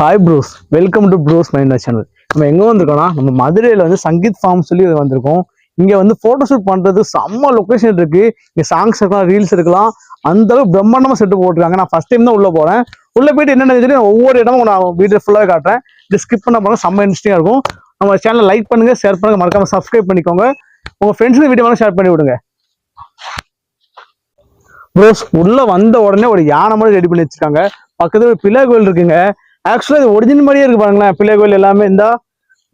Hi Bruce welcome to Bruce mind channel நம்ம எங்கே வந்திருக்கோம்னா நம்ம மதுரையில் வந்து சங்கீத் ஃபார்ம் சொல்லி வந்திருக்கோம். இங்கே வந்து ஃபோட்டோஷூட் ஷூட் செம்ம லொக்கேஷன் இருக்குது இங்கே சாங்ஸ் இருக்கலாம் ரீல்ஸ் இருக்கலாம். அந்த பிரம்மாண்டமாக செட்டு போட்டிருக்காங்க. நான் ஃபஸ்ட் டைம் தான் உள்ளே போகிறேன் உள்ளே போயிட்டு என்னென்ன நான் ஒவ்வொரு இடமும் நான் வீடியோ ஃபுல்லாக காட்டுறேன். இது ஸ்கிப் பண்ண போனால் செம்ம இன்ட்ரெஸ்டிங்காக இருக்கும். நம்ம சேனலை லைக் பண்ணுங்கள் ஷேர் பண்ணுங்கள் மறக்காமல் சப்ஸ்கிரைப் பண்ணிக்கோங்க. உங்கள் ஃப்ரெண்ட்ஸுக்கு வீடியோ ஷேர் பண்ணி விடுங்க. ப்ரோஸ் உள்ளே வந்த உடனே ஒரு யானை மாதிரி ரெடி பண்ணி வச்சுருக்காங்க. பக்கத்தில் ஒரு பிள்ளை கோயில் இருக்குங்க. ஆக்சுவலாக இது ஒரிஜினல் மாதிரியே இருக்கு பாருங்களேன். பிள்ளை கோயில் எல்லாமே. இந்த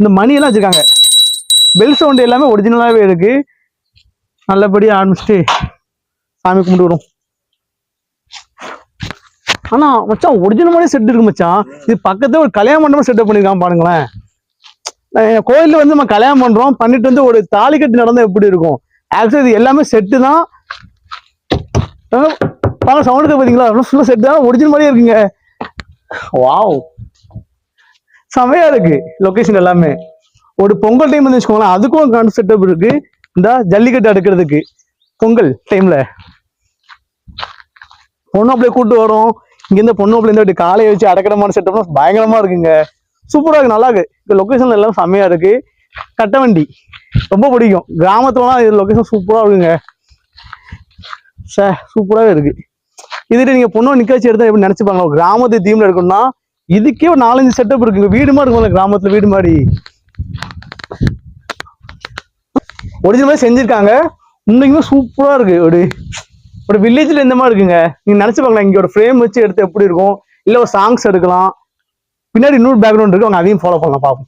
இந்த மணியெல்லாம் வச்சுருக்காங்க. பெல் சவுண்டு எல்லாமே ஒரிஜினலாகவே இருக்கு. நல்லபடியாக ஆரம்பிச்சுட்டு சாமி கும்பிட்டு வரும் ஆனா மச்சான் ஒரிஜினல் மாதிரி செட் இருக்கு மச்சான். இது பக்கத்துல ஒரு கல்யாண மண்டபம் செட்டப் பண்ணிருக்கான் பாருங்களேன். அஹ் கோயில்ல வந்து நம்ம கல்யாணம் பண்றோம். பண்ணிட்டு வந்து ஒரு தாலி கட்டி நடந்தா எப்படி இருக்கும்? ஆக்சுவலி இது எல்லாமே செட்டு தான். பாருங்க சவுண்டுக்கு பார்த்தீங்களா ஃபுல்லாக செட் தான். ஒரிஜினல் மாதிரியே இருக்குங்க. வாவ் செமையா இருக்கு லொகேஷன் எல்லாமே. ஒரு பொங்கல் டைம் வந்து வச்சுக்கோங்களேன் அதுக்கும் கான்செப்ட் இருக்கு. இந்த ஜல்லிக்கட்டு அடுக்கிறதுக்கு. பொங்கல் டைம்ல பொண்ணு அப்படியே கூட்டு வரும். இங்க இருந்து பொண்ணு அப்படியே இருந்து காலையை வச்சு அடக்கிற மாதிரி செட்டப்லாம் பயங்கரமா இருக்குங்க. சூப்பரா இருக்கு நல்லா இருக்கு. இந்த லொகேஷன் எல்லாம் செமையா இருக்கு. கட்ட வண்டி. ரொம்ப பிடிக்கும். கிராமத்துலலாம் இது லொகேஷன் சூப்பரா இருக்குங்க. சார் சூப்பராகவே இருக்கு. இதுல நீங்க பொண்ணு நிக்க வச்சு எடுத்தா எப்படி நினைச்சுப்பாங்க? கிராமத்து தீம்ல எடுக்கணும்னா இதுக்கே ஒரு நாலஞ்சு செட்டப் இருக்குங்க வீடு மாதிரி இருக்கும் கிராமத்துல வீடு மாதிரி. ஒரிஜினல் மாதிரி செஞ்சிருக்காங்க. இன்னைக்குமே சூப்பரா இருக்கு. ஒரு ஒரு வில்லேஜ்ல இந்த மாதிரி இருக்குங்க. நீங்க நினைச்சு பாக்கலாம் இங்க ஒரு ஃப்ரேம் வச்சு எடுத்து எப்படி இருக்கும்? இல்ல ஒரு சாங்ஸ் எடுக்கலாம். பின்னாடி இன்னொரு பேக்ரவுண்ட் இருக்கு. அவங்க அதையும் ஃபாலோ பண்ணலாம். பாப்போம்.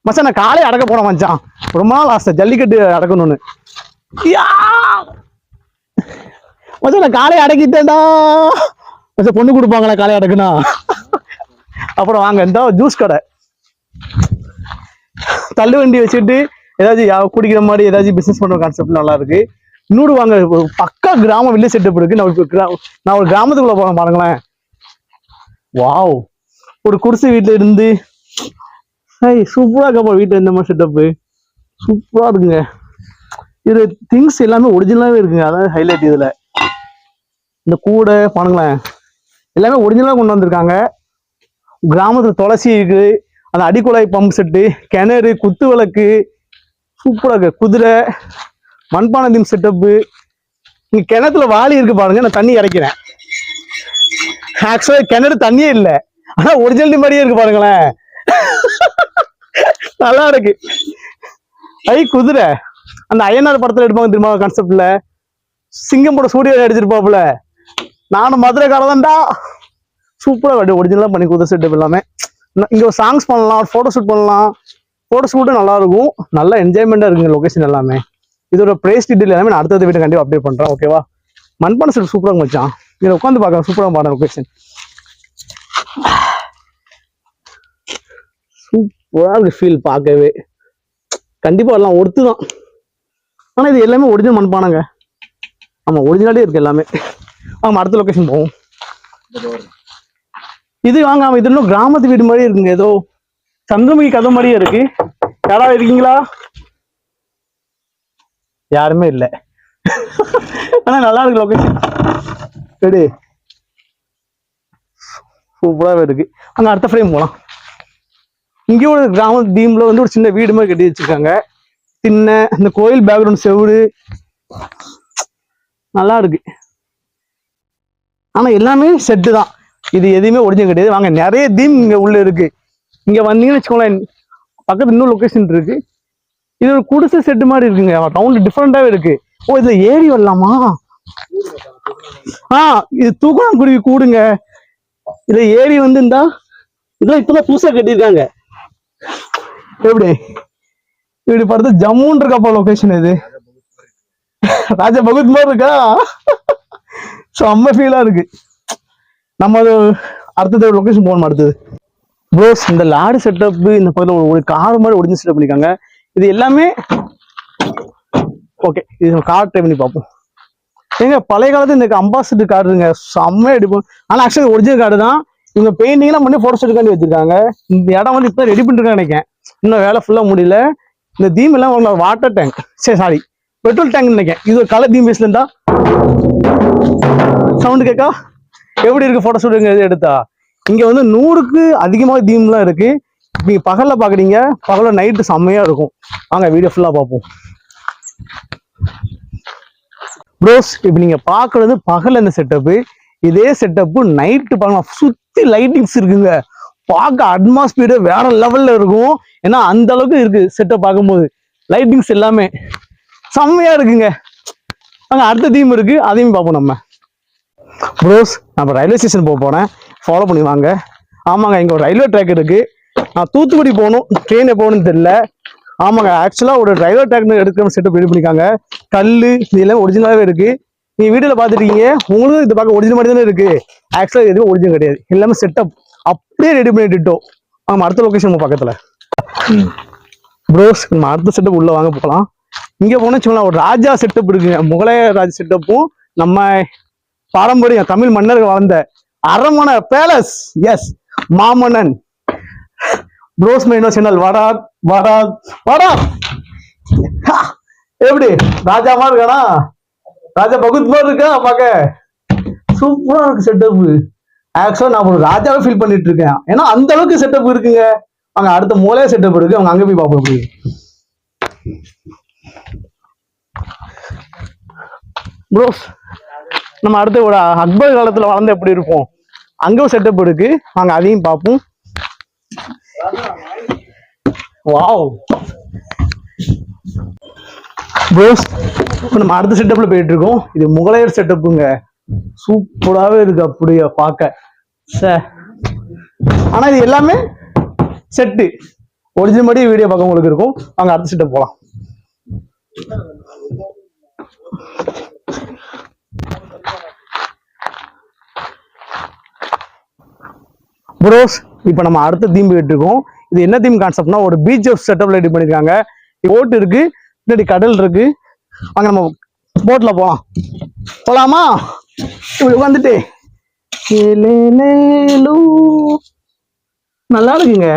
மச்சான் நான் காலையை அடக்க போனேன் மச்சான். ரொம்ப நாள் ஆசை. ஜல்லிக்கட்டு அடக்கணும்னு. யா! மச்சான் நான் காலையை அடக்கிட்டேன்டா. மச்சான் பொண்ணு கொடுப்பாங்களா காலையை அடக்குனா? அப்புறம் வாங்க இந்த ஜூஸ் கடை. தள்ளு வண்டி வச்சுட்டு ஏதாச்சும் குடிக்கிற மாதிரி ஏதாச்சும் பிசினஸ் பண்ற கான்செப்ட் நல்லா இருக்கு. இன்னொரு வாங்க ஒரு பக்கா கிராம வில்லேஜ் செட்டப் இருக்கு. நான் இப்போ கிரா- நான் ஒரு கிராமத்துக்குள்ள போறேன் பாருங்களேன். வாவ் ஒரு குடிசை வீட்டுல இருந்து ஐய் சூப்பரா இருக்கப்பா வீட்டுல இந்த மாதிரி செட்டப் சூப்பரா இருக்குங்க. இது திங்ஸ் எல்லாமே ஒரிஜினலாவே இருக்குங்க. அதான் ஹைலைட் இதுல. இந்த கூடை பாருங்களேன். எல்லாமே ஒரிஜினலாக கொண்டு வந்திருக்காங்க. கிராமத்தில் துளசி இருக்கு. அந்த அடிக்குழாய் பம்ப் செட்டு கிணறு குத்து விளக்கு சூப்பராக இருக்கு. குதிரை மண்பானை தீம் செட்டப்பு இங்கே கிணத்துல வாளி இருக்கு பாருங்க. நான் தண்ணி இறைக்கிறேன். ஆக்சுவலாக கிணறு தண்ணியே இல்லை. ஆனால் ஒரிஜினல் மாதிரியே இருக்கு பாருங்களேன். நல்லா இருக்கு. ஐ குதிரை. அந்த அய்யனார் படத்தில் எடுப்பாங்க தெரியுமா கான்செப்டில் சிங்கம் போட சூரிய அடிச்சிருப்பாப்புல. நானும் மதுரை காலதான்டா சூப்பரா ஒரிஜினலாக பண்ணி கொடுத்த செட்டப் எல்லாமே. இங்கே ஒரு சாங்ஸ் பண்ணலாம் ஒரு ஷூட் பண்ணலாம். ஃபோட்டோ ஷூட்டும் நல்லா இருக்கும் இருக்குங்க லொக்கேஷன் எல்லாமே. இதோட ப்ரைஸ் டீட்டெயில் எல்லாமே நான் அடுத்தது வீட்டை கண்டிப்பாக அப்டேட் பண்ணுறேன் ஓகேவா மண்பானை செட் சூப்பராக வச்சான் இதில் உட்காந்து பார்க்கலாம் சூப்பராக பாருங்க லொக்கேஷன் சூப்பராக இருக்கு ஃபீல் பார்க்கவே. கண்டிப்பாக எல்லாம் ஒருத்து தான் ஆனால் இது எல்லாமே ஒரிஜினல் மண்பானங்க. ஆமாம் ஒரிஜினலே இருக்குது எல்லாமே. ஆமா அடுத்த லொகேஷன் போவோம். இது வாங்க ஆமா இது இன்னும் கிராமத்து வீடு மாதிரி இருக்குங்க. ஏதோ சந்திரமுகி கதை மாதிரியே இருக்கு. யாராவது இருக்கீங்களா? யாருமே இல்லை. ஆனா நல்லா இருக்கு லொகேஷன் எடு. சூப்பராகவே இருக்கு. அங்க அடுத்த ஃப்ரேம் போலாம். இங்கேயும் ஒரு கிராம தீம்ல வந்து ஒரு சின்ன வீடு மாதிரி கட்டி வச்சிருக்காங்க. சின்ன இந்த கோயில் பேக்ரவுண்ட் செவுடு நல்லா இருக்கு. ஆனா எல்லாமே செட்டு தான். இது எதுவுமே ஒரிஜினல் கிடையாது. வாங்க நிறைய தீம் இங்க உள்ள இருக்கு. இங்க வந்தீங்கன்னு வச்சுக்கோங்களேன் பக்கத்துல இன்னொரு லொகேஷன் இருக்கு. இது ஒரு குடிசை செட்டு மாதிரி இருக்குங்க. ரவுண்ட் டிஃப்ரெண்ட்டாகவே இருக்கு. ஓ இதுல ஏறி வரலாமா? ஆ இது தூக்கணாங்குருவி கூடுங்க. இதில் ஏறி வந்து இதெல்லாம் இப்பதான் புதுசா கட்டியிருக்காங்க. எப்படி? இப்படி பார்த்தா ஜம்முன்னு இருக்கப்பா லொகேஷன் இது? ராஜா பகத் மாதிரி இருக்கா? செம்ம ஃபீலாக இருக்கு. நம்ம அது அடுத்தது லொக்கேஷன் போகணும் அடுத்தது? ப்ரோஸ் இந்த லாரி செட்டப்பு இந்த பக்கத்தில் ஒரு- ஒரு கார் மாதிரி ஒடிஞ்சு செட்டப் பண்ணிருக்காங்க இது எல்லாமே ஓகே இது கார் ட்ரை பண்ணி பார்ப்போம். ஏங்க பழைய காலத்து இந்த அம்பாசிடர் கார் இருங்க செம்மையா அடிப்போம் ஆனால் ஆக்சுவலி ஒரிஜினல் கார்டு தான். இவங்க பெயிண்டிங்லாம் பண்ணி ஃபோட்டோ ஷூட்டுக்காண்டி வச்சிருக்காங்க. இந்த இடம் வந்து இப்போ ரெடி பண்ணிருக்காங்க நினைக்கிறேன். இன்னும் வேலை ஃபுல்லாக முடியல. இந்த தீம் எல்லாம் வாட்டர் டேங்க் சரி சாரி பெட்ரோல் டேங்க் நினைக்கிறேன். இது ஒரு கலர் தீம் பேஸ்ல இருந்தா சவுண்டு கேட்கா எப்படி இருக்கு போட்டோ ஷூட்டுங்க எடுத்தா? இங்க வந்து நூறுக்கு அதிகமாக தீம்லாம் இருக்கு. நீங்க பகல்ல பாக்குறீங்க பகல்ல நைட்டு செம்மையா இருக்கும். வாங்க வீடியோ ஃபுல்லா பார்ப்போம். ப்ரோஸ் இப்போ நீங்க பாக்குறது பகல் இந்த செட்டப்பு இதே செட்டப்பு நைட்டு பார்க்கலாம் சுத்தி லைட்டிங்ஸ் இருக்குங்க. பார்க்க அட்மாஸ்பியர் வேற லெவல்ல இருக்கும். ஏன்னா அந்த அளவுக்கு இருக்கு செட்டப் பார்க்கும்போது லைட்டிங்ஸ் எல்லாமே. செம்மையா இருக்குங்க. அங்க அடுத்த தீம் இருக்கு. அதையும் பார்ப்போம் நம்ம. ப்ரோஸ் நம்ம ரயில்வே ஸ்டேஷன் போக போகிறேன் ஃபாலோ பண்ணி வாங்க. ஆமாங்க இங்கே ஒரு ரயில்வே ட்ராக் இருக்குது நான் தூத்துக்குடி போகணும். ட்ரெயின் போகணும்னு தெரில ஆமாங்க ஆக்சுவலாக ஒரு ரயில்வே ட்ராக்னு எடுக்கிற செட்டப் ரெடி பண்ணிக்காங்க கல் இதெல்லாம் ஒரிஜினலாகவே இருக்கு. நீங்கள் வீட்டில் பார்த்துருக்கீங்க. உங்களுக்கும் இது பார்க்க ஒரிஜினல் மாதிரி தானே இருக்குது ஆக்சுவலாக எதுவும் ஒரிஜினல் கிடையாது. எல்லாமே செட்டப் அப்படியே ரெடி பண்ணிட்டுட்டோம். ஆமா அடுத்த லொக்கேஷன் பக்கத்துல. ப்ரோஸ் நம்ம அடுத்த செட்டப் உள்ளே வாங்க போகலாம் இங்கே போனால் வச்சுக்கோங்களேன் ஒரு ராஜா செட்டப் இருக்குங்க. முகலாய ராஜா செட்டப்பும் நம்ம பாரம்பரியம் தமிழ் மன்னர்கள் வாழ்ந்த அரண்மனை பேலஸ் எஸ் மாமன்னன். ப்ரோஸ் மைனோ சேனல் வாடா வாடா வாடா. எப்படி? ராஜாமா இருக்கானா? ராஜா பகுத் மாதிரி இருக்கா? பார்க்க. சூப்பரா இருக்கு செட்டப் ஆக்சுவலா நான் ஒரு ராஜாவே ஃபீல் பண்ணிட்டு இருக்கேன். ஏன்னா அந்த அளவுக்கு செட்டப் இருக்குங்க. அங்க அடுத்த மூலைய செட்டப் இருக்கு. அவங்க அங்க போய் பார்ப்போம் எப்படி. ப்ரோஸ் நம்ம அடுத்த ஒரு அக்பர் காலத்துல வளர்ந்து எப்படி இருப்போம்? அங்க செட்டப் இருக்கு. நாங்க அதையும் பார்ப்போம். வாவ். ப்ரோஸ் இப்போ நம்ம அடுத்த செட்டப்ல போயிட்டு இருக்கோம். இது முகலாயர் செட்டப்புங்க சூப்பராகவே இருக்கு அப்படியே பார்க்க. சார் ஆனா இது எல்லாமே செட்டு ஒரிஜினல் மாதிரி வீடியோ பார்க்க உங்களுக்கு இருக்கும். அங்க அடுத்த செட்டப் போகலாம் ப்ரோஸ் இப்போ நம்ம அடுத்த தீம் கேட்டிருக்கோம். இது என்ன தீம் கான்செப்ட்னா ஒரு பீச் செட்டப்ல ரெடி பண்ணிருக்காங்க. போட் இருக்கு பின்னாடி கடல் இருக்கு. அங்கே நம்ம போட்டில் போகலாம் போகலாமா இப்படி உட்காந்துட்டு நல்லா இருக்குங்க.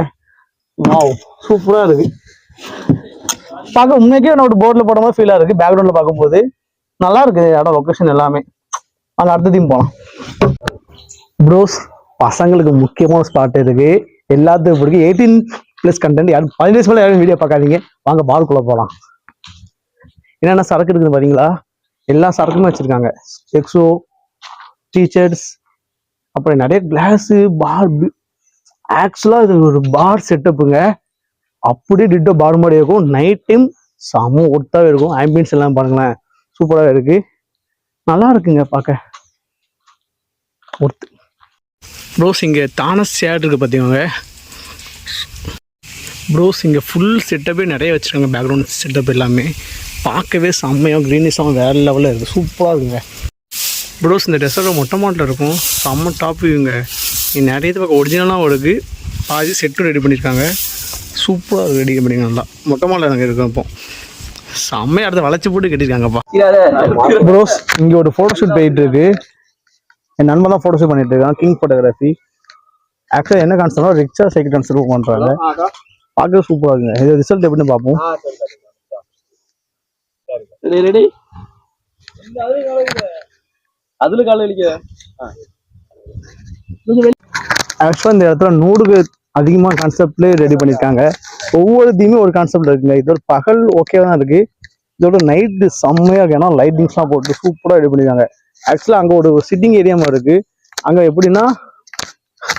வாவ் சூப்பராக இருக்கு. பார்க்க உண்மைக்கே நம்ம போட்ல போட மாதிரி ஃபீலாக இருக்கு பேக்ரவுண்ட்ல பார்க்கும்போது. நல்லா இருக்கு இடம் லொக்கேஷன் எல்லாமே. அங்கே அடுத்த தீம் போகலாம் ப்ரோஸ் பசங்களுக்கு முக்கியமான ஸ்பாட் இருக்கு எல்லாத்துக்கும் பிடிக்கும் எயிட்டீன் ப்ளஸ் கண்டென்ட் யாரும் பதினேழு மேலே யாரும் வீடியோ பார்க்காதீங்க. வாங்க பால்குள்ள போகலாம் என்னென்ன சரக்கு இருக்குது பாத்தீங்களா? எல்லா சரக்குமே வச்சிருக்காங்க. எக்ஸோ டீச்சர்ஸ் அப்புறம் நிறைய கிளாஸு பார் ஆக்சுவலாக இது ஒரு பார் செட்டப்புங்க அப்படியே டிட்டோ பார் மாதிரி இருக்கும். நைட் டைம் செம ஒர்த்தாகவே இருக்கும். ஆம்பியன்ஸ் எல்லாம் பாருங்களேன். சூப்பராக இருக்குது நல்லா இருக்குங்க பார்க்க. ஒர்த்து ப்ரோஸ் இங்கே தானஸ் சேட் இருக்குது பார்த்தீங்க ப்ரோஸ் இங்கே ஃபுல் செட்டப்பே நிறைய வச்சுருக்காங்க பேக்ரவுண்ட் செட்டப் எல்லாமே. பார்க்கவே செம்மையாக க்ரீனிஷாகவும் வேறு லெவலில் இருக்குது சூப்பராக இருக்குங்க. ப்ரோஸ் இந்த டெசர்ட் மொட்டை மாட்டில் இருக்கும். செம்ம டாப் இவங்க இங்கே நிறைய இது பக்கம் ஒரிஜினலாகவும் இருக்குது பாதி செட்டும் ரெடி பண்ணியிருக்காங்க சூப்பராக ரெடி பண்ணிருக்காங்க நல்லா. மொட்டை மாட்டில் நாங்கள் இருக்கோம் இப்போ. செம்மையாக இடத்த வளைச்சி போட்டு கட்டியிருக்காங்கப்பா. ப்ரோஸ் இங்கே ஒரு ஃபோட்டோ ஷூட் போயிட்டு இருக்கு. என் நண்பன் தான் ஃபோட்டோ ஷூட் பண்ணிட்டு இருக்கான் கிங் ஃபோட்டோகிராஃபி ஆக்சுவலாக என்ன கான்செப்ட்னா ரிக்ஷா சைக்கிள் டான்ஸ் பண்ணுறாங்க பார்க்க சூப்பராக இருக்குங்க. இது ரிசல்ட் எப்படின்னு பார்ப்போம். ரெடி அதுல கால ஆக்சுவலாக இந்த இடத்துல நூறுக்கு அதிகமாக கான்செப்ட்லேயே ரெடி பண்ணியிருக்காங்க ஒவ்வொரு தீமே ஒரு கான்செப்ட்ல இருக்குங்க. இதோட பகல் ஓகே தான் இருக்கு. இதோட நைட்டு செம்மையாக இருக்கு. ஏன்னா லைட்டிங்ஸ்லாம் போட்டு சூப்பராக ரெடி பண்ணியிருக்காங்க ஆக்சுவலாக அங்கே ஒரு சிட்டிங் ஏரியாவும் இருக்குது அங்கே எப்படின்னா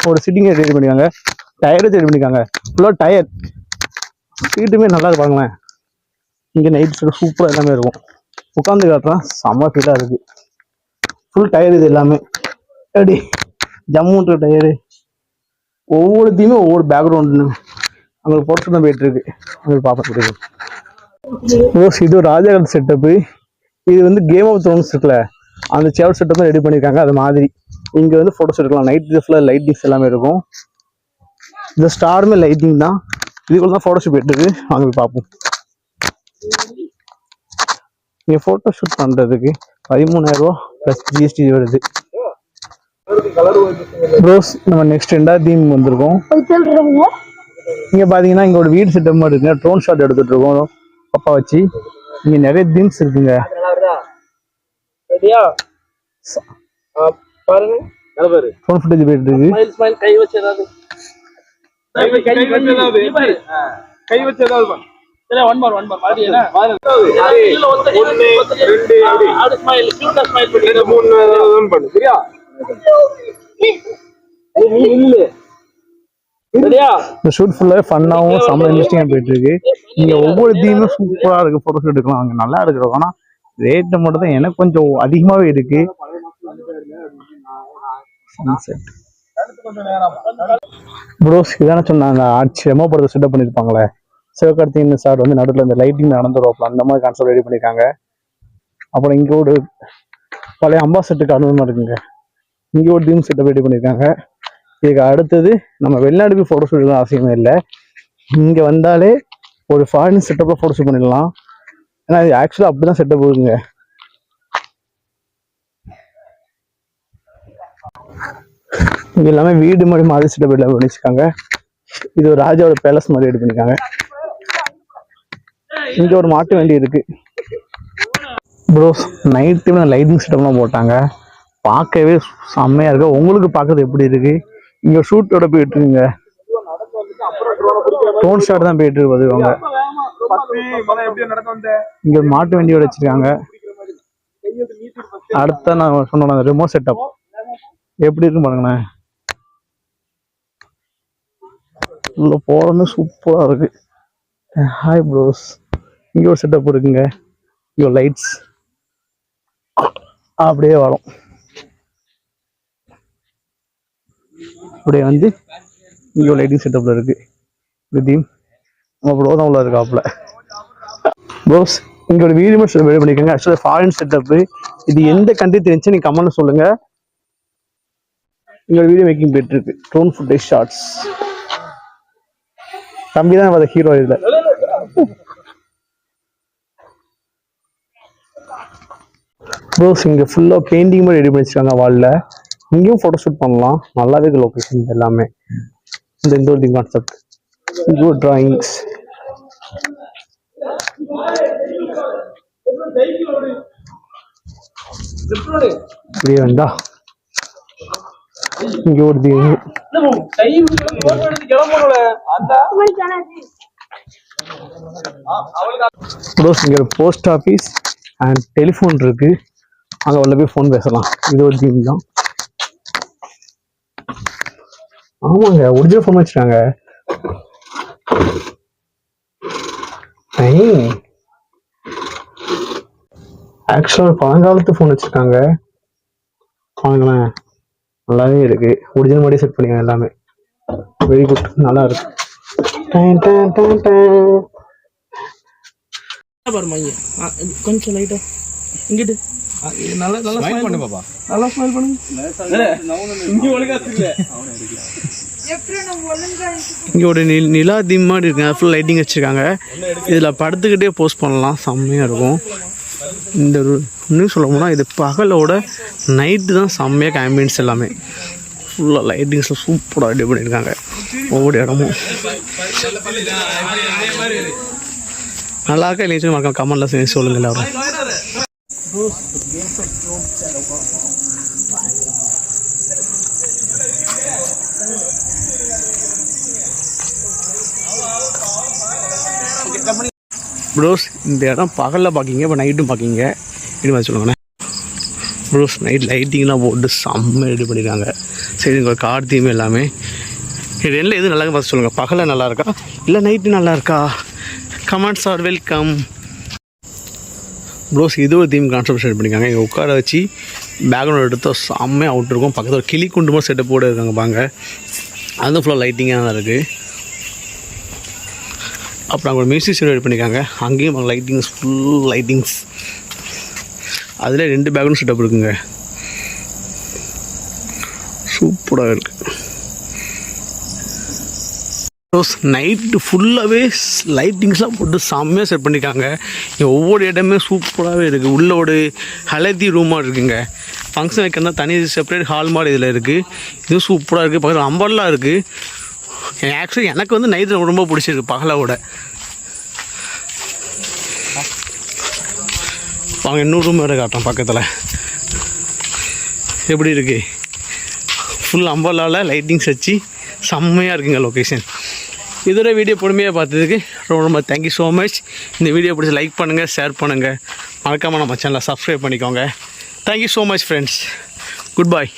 ஒரு சிட்டிங் ஏரியா ரெடி பண்ணிக்காங்க டயர் ரெடி பண்ணிக்காங்க ஃபுல்லாக டயர் சீட்டுமே நல்லா இருப்பாங்களேன் இங்கே நைட் சூப்பராக எல்லாமே இருக்கும். உட்காந்து காட்டுறான் செம்ம ஃபீலாக இருக்குது ஃபுல் டயர் இது எல்லாமே. எப்படி ஜம்முன்ற டயரு ஒவ்வொருத்தையுமே ஒவ்வொரு பேக்ரவுண்டு அங்கே போட்டு தான் போயிட்டுருக்கு இருக்கு. அங்கே பார்க்க இது ஒரு செட்டப்பு இது வந்து கேம் ஆஃப் த்ரோன்ஸ் இருக்குல்ல. அந்த சேர் செட்டப் தான் ரெடி பண்ணியிருக்காங்க அது மாதிரி. இங்கே வந்து ஃபோட்டோஸ் எடுக்கலாம். நைட் ஃபுல்லாக லைட்டிங்ஸ் எல்லாமே இருக்கும். இந்த ஸ்டாருமே லைட்டிங் தான். இதுக்குள்ள தான் ஃபோட்டோ ஷூட் போயிட்டு இருக்கு அங்கே போய் பார்ப்போம். இங்கே ஃபோட்டோ ஷூட் பண்ணுறதுக்கு பதிமூணாயிரம் ரூபா ப்ளஸ் ஜிஎஸ்டி வருது. ப்ரோஸ் நம்ம நெக்ஸ்ட் ரெண்டாவது தீம் வந்திருக்கோம். இங்க பாத்தீங்கன்னா இங்க ஒரு வீடு செட்டப் மாதிரி இருக்குங்க. ட்ரோன் ஷாட் எடுத்துட்டு இருக்கோம். அப்பா வச்சு. இங்க நிறைய தீம்ஸ் இருக்குங்க. ரெடியா பாருங்க. பாரு. ஃபோன் ஃபுட்டேஜ் போயிட்டு இருக்கு? ஸ்மைல் ஸ்மைல் கை வச்சு ஏதாவது. கை வச்சு கை வச்சு ஏதாவது. கை வச்சு ஏதாவது சரி ஒன் மார் ஒன் மார் மாதிரி என்ன? ரெண்டு அப்படி ஸ்மைல் கியூட்டா ஸ்மைல் பண்ணி. சரியா? நீ நில்லு. சரியா? இந்த ஷூட் ஃபுல்லாகவே ஃபன்னாகவும் செம்ம இன்ட்ரெஸ்டிங்காக போயிட்டு இருக்கு. இங்கே ஒவ்வொரு தீமே சூப்பராக இருக்கு. ஃபோட்டோ ஷூட் எடுக்கலாம். அங்கே நல்லா எடுக்கிறோம் ஆனால் ரேட்டு மட்டும் தான் எனக்கு கொஞ்சம் அதிகமாகவே இருக்கு. சன்செட் ப்ரோஸ் இதானே சொன்னாங்க ஆச்சரியமா படத்தை செட்டப் பண்ணியிருப்பாங்களே சிவகார்த்திகேயன் சார் வந்து நடுவில் இந்த லைட்டிங் நடந்துருவாப்ல அந்த மாதிரி கான்செப்ட் ரெடி பண்ணியிருக்காங்க அப்புறம் இங்கே ஒரு பழைய அம்பா செட்டுக்கு அனுபவமாக இருக்குங்க. இங்கே ஒரு தீம் செட்டப் ரெடி பண்ணியிருக்காங்க இதுக்கு அடுத்தது நம்ம வெளிநாடு போய் ஃபோட்டோ ஷூட் அவசியமே இல்லை. இங்கே வந்தாலே ஒரு ஃபாரின் செட்டப்பில் ஃபோட்டோ ஷூட் பண்ணிடலாம். ஏன்னா இது ஆக்சுவலாக அப்படி தான் செட்டப் இருக்குங்க. எல்லாமே வீடு மாதிரி மாதிரி செட்டப் எல்லாம் பண்ணிச்சிருக்காங்க இது ஒரு ராஜாவோட பேலஸ் மாதிரி ரெடி பண்ணியிருக்காங்க. இங்க ஒரு மாட்டு வண்டி இருக்கு. ப்ரோஸ் நைட் டைம்ல லைட்டிங் செட்டப்லாம் போட்டாங்க. பார்க்கவே செம்மையா இருக்கு. உங்களுக்கு பார்க்கறது எப்படி இருக்கு? இங்க ஷூட்டோட போயிட்டு இருக்குங்க. டோன் ஷாட் தான் போயிட்டு இருக்கு இங்க மாட்டு வண்டியோட வச்சிருக்காங்க. அடுத்த நான் சொன்ன ரிமோட் செட்டப் எப்படி இருக்கு பாருங்களேன் உள்ள போறமே சூப்பரா இருக்கு. ஹாய் ப்ரோஸ் இங்க ஒரு செட்டப் இருக்குங்க. இங்க லைட்ஸ் அப்படியே வரும். அப்படியே வந்து இங்க லைட்டிங் செட்டப்ல இருக்கு. இது தீம் ப்ரோ தான் உள்ள இருக்காப்புல. ப்ரோஸ் எங்களோட வீடியோ மட்டும் ரெடி பண்ணிக்கோங்க. ஆக்சுவலாக ஃபாரின் செட்டப் இது எந்த கண்ட்ரி தெரிஞ்சு நீங்க கமெண்ட் சொல்லுங்க. எங்களோட வீடியோ மேக்கிங் போயிட்டு இருக்கு. ட்ரோன் ஃபுட்டேஜ் ஷார்ட்ஸ் தம்பி தான் அந்த ஹீரோ இதுல. ப்ரோஸ் இங்க ஃபுல்லா பெயிண்டிங் மாதிரி ரெடி பண்ணி வாலில் இங்கேயும் ஃபோட்டோ ஷூட் பண்ணலாம். நல்லாவே இருக்குது லொகேஷன் எல்லாமே. இந்த இந்த ஒரு கான்செப்ட் குட் ட்ராயிங்ஸ் இப்படியே வந்தா. இங்க ஒரு தீ ப்ரோஸ் இங்க ஒரு போஸ்ட் ஆஃபீஸ் அண்ட் டெலிஃபோன் இருக்கு. அங்க உள்ள போய் ஃபோன் பேசலாம். இது ஒரு தீம் தான். ஆமாங்க ஒரிஜினல் ஃபோன் வச்சிருக்காங்க ஆக்சுவலாக பழங்காலத்து ஃபோன் வச்சிருக்காங்க. பாருங்களேன். நல்லாவே இருக்கு. ஒரிஜினல் மாதிரியே செட் பண்ணிருக்காங்க எல்லாமே. வெரி குட் நல்லா இருக்கு. பாருமா இங்க. கொஞ்சம் லைட்டா இங்கிட்டு. நல்லா நல்லா ஸ்மைல் பண்ணு பாப்பா. நல்லா ஸ்மைல் பண்ணுங்க இங்க ஒழுங்கா தெரியல இங்கே ஒரு நி நிலா தீம் மாதிரி இருக்குங்க ஃபுல் லைட்டிங் வச்சுருக்காங்க. இதில் படுத்துக்கிட்டே போஸ்ட் பண்ணலாம். செம்மையாக இருக்கும். இந்த இன்னும் சொல்ல போனால் இது பகலோட நைட்டு தான் செம்மையாக ஆம்பியன்ஸ் எல்லாமே. ஃபுல்லாக லைட்டிங்ஸில் சூப்பராக ரெடி பண்ணியிருக்காங்க. ஒவ்வொரு இடமும். நல்லா இருக்கா இல்லையா? மறக்காம கமெண்ட்ல சேர்ந்து சொல்லுங்க எல்லாரும். ப்ரோஸ் இந்த இடம் பகலில் பார்க்கிங்க இப்போ நைட்டும் பார்க்கிங்க இது மாதிரி சொல்லுங்கண்ணே ப்ரோஸ் நைட் லைட்டிங்லாம் போட்டு செம்ம ரெடி பண்ணியிருக்காங்க சரி உங்கள் கார் தீம் எல்லாமே. இது ரெண்டில் எது நல்லா பார்த்து சொல்லுங்கள் பகலில் நல்லா இருக்கா? இல்லை நைட்டு நல்லா இருக்கா? கமெண்ட்ஸ் ஆர் வெல்கம் ப்ரோஸ் இது ஒரு தீம் கான்செப்ட் செட் பண்ணியிருக்காங்க இங்கே உட்கார வச்சு பேக்ரவுண்ட் எடுத்து செம்மையாக அவுட் இருக்கும். பக்கத்தில் ஒரு கிளி குண்டு மாதிரி செட்டப் போட இருக்காங்க பாங்க அது ஃபுல்லாக லைட்டிங்காக தான் இருக்குது அப்புறம் அங்கே ஒரு மியூசிக் ஸ்டுடியோ ரெடி பண்ணியிருக்காங்க அங்கேயும் லைட்டிங்ஸ் ஃபுல் லைட்டிங்ஸ் அதில் ரெண்டு பேக்ரவுண்ட் செட்டப் இருக்குங்க. சூப்பராக இருக்கு. ரோஸ் நைட்டு ஃபுல்லாகவே லைட்டிங்ஸ்லாம் போட்டு செம்மையாக செட் பண்ணியிருக்காங்க ஒவ்வொரு இடமே சூப்பராகவே இருக்குது உள்ள ஒரு ஹலதி ரூமாக இருக்குங்க. ஃபங்க்ஷன் வைக்கிறதா தனி செப்பரேட் ஹால் மாதிரி இதில் இருக்குது இதுவும் சூப்பராக இருக்குது பக்கத்தில் அம்பர்லாம் இருக்குது ஆக்சுவலி எனக்கு வந்து நைட்டு ரொம்ப பிடிச்சிருக்கு பகலாவோட வாங்க இன்னொரு ரூம் வேறு காட்டுறோம் பக்கத்தில். எப்படி இருக்கு? ஃபுல் அம்பலால் லைட்டிங்ஸ் வச்சு செம்மையாக இருக்குங்க லொக்கேஷன் இதோட வீடியோ பொறுமையாக பார்த்ததுக்கு ரொம்ப ரொம்ப தேங்க்யூ ஸோ மச் இந்த வீடியோ பிடிச்சி லைக் பண்ணுங்கள் ஷேர் பண்ணுங்கள் மறக்காமல் நம்ம சேனலை சப்ஸ்கிரைப் பண்ணிக்கோங்க. Thank you so much friends good bye